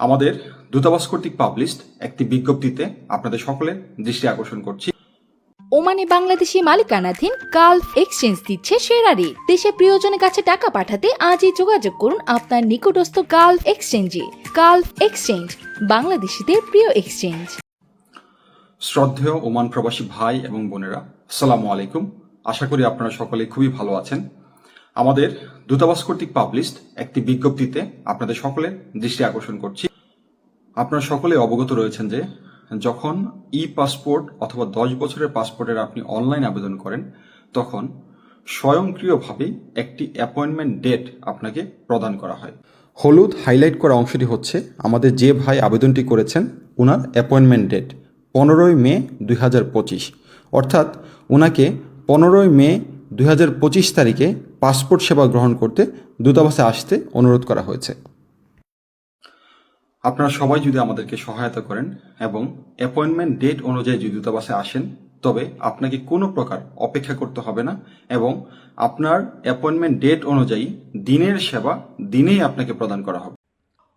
আমাদের দূতাবাস কর্তৃক পাবলিশড একটি বিজ্ঞপ্তিতে আপনাদের সকলের দৃষ্টি আকর্ষণ করছি। ওমানে বাংলাদেশি মালিকানাধীন গালফ এক্সচেঞ্জ দিচ্ছে সেরা রেট দেশে প্রিয়জনের কাছে টাকা পাঠাতে আজই যোগাযোগ করুন আপনার নিকটস্থ গালফ এক্সচেঞ্জে। গালফ এক্সচেঞ্জ বাংলাদেশিদের প্রিয় এক্সচেঞ্জ। শ্রদ্ধেয় ওমান প্রবাসী ভাই এবং বোনেরা আসসালামু আলাইকুম। আশা করি আপনারা সকলে খুবই ভালো আছেন। আমাদের দূতাবাস কর্তৃক পাবলিশড একটি বিজ্ঞপ্তিতে আপনাদের সকলের দৃষ্টি আকর্ষণ করছি। আপনারা সকলে অবগত রয়েছেন যে যখন ই পাসপোর্ট অথবা দশ বছরের পাসপোর্টের আপনি অনলাইন আবেদন করেন, তখন স্বয়ংক্রিয়ভাবেই একটি অ্যাপয়েন্টমেন্ট ডেট আপনাকে প্রদান করা হয়। হলুদ হাইলাইট করা অংশটি হচ্ছে আমাদের যে ভাই আবেদনটি করেছেন ওনার অ্যাপয়েন্টমেন্ট ডেট পনেরোই মে দুই হাজার পঁচিশ। অর্থাৎ ওনাকে পনেরোই মে দুই হাজার পঁচিশ তারিখে পাসপোর্ট সেবা গ্রহণ করতে দূতাবাসে আসতে অনুরোধ করা হয়েছে। আপনারা সবাই যদি আমাদেরকে সহায়তা করেন এবং অ্যাপয়েন্টমেন্ট ডেট অনুযায়ী যদি দূতাবাসে আসেন, তবে আপনাকে কোনো প্রকার অপেক্ষা করতে হবে না এবং আপনার অ্যাপয়েন্টমেন্ট ডেট অনুযায়ী দিনের সেবা দিনেই আপনাকে প্রদান করা হবে।